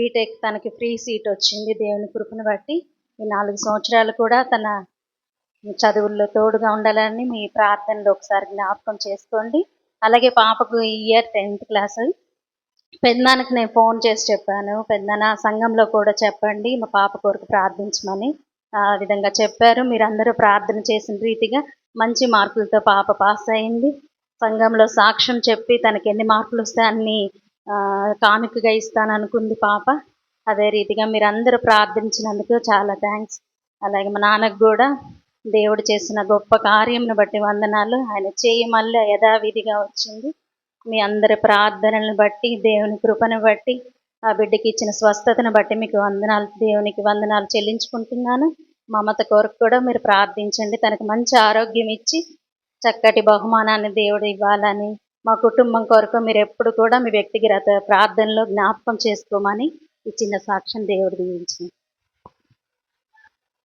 BTech తనకి free seat వచ్చింది దేవుని కృపను బట్టి. ఈ నాలుగు సంవత్సరాలు కూడా తన చదువుల్లో తోడుగా ఉండాలని మీ ప్రార్థనలో ఒకసారి జ్ఞాపకం చేసుకోండి. అలాగే పాపకు ఈ ఇయర్ టెన్త్ క్లాస్ పెద్దనాన్నకి నేను ఫోన్ చేసి చెప్పాను. పెద్దనాన్న సంఘంలో కూడా చెప్పండి. మా పాప కొరకు ప్రార్థించమని ఆ విధంగా చెప్పారు. మీరందరూ ప్రార్థన చేసిన రీతిగా మంచి మార్కులతో పాప పాస్ అయింది. సంఘంలో సాక్ష్యం చెప్పి తనకి ఎన్ని మార్కులు వస్తే అన్ని కానుకగా ఇస్తాను అనుకుంది పాప. అదే రీతిగా మీరు అందరూ ప్రార్థించినందుకు చాలా థ్యాంక్స్ అలాగే మా నాన్నకు కూడా దేవుడు చేసిన గొప్ప కార్యంను బట్టి వందనాలు. ఆయన చేయి మళ్ళీ యథావిధిగా వచ్చింది. మీ అందరి ప్రార్థనలను బట్టి దేవుని కృపను బట్టి ఆ బిడ్డకి ఇచ్చిన స్వస్థతను బట్టి మీకు వందనాలు దేవునికి వందనాలు చెల్లించుకుంటున్నాను. మమత కొరకు కూడా మీరు ప్రార్థించండి. తనకు మంచి ఆరోగ్యం ఇచ్చి చక్కటి బహుమానాన్ని దేవుడు ఇవ్వాలని మా కుటుంబం కొరకు మీరు ఎప్పుడు కూడా మీ వ్యక్తిగత ప్రార్థనలో జ్ఞాపకం చేసుకోమని ఈ చిన్న సాక్ష్యం దేవుడు దీవించింది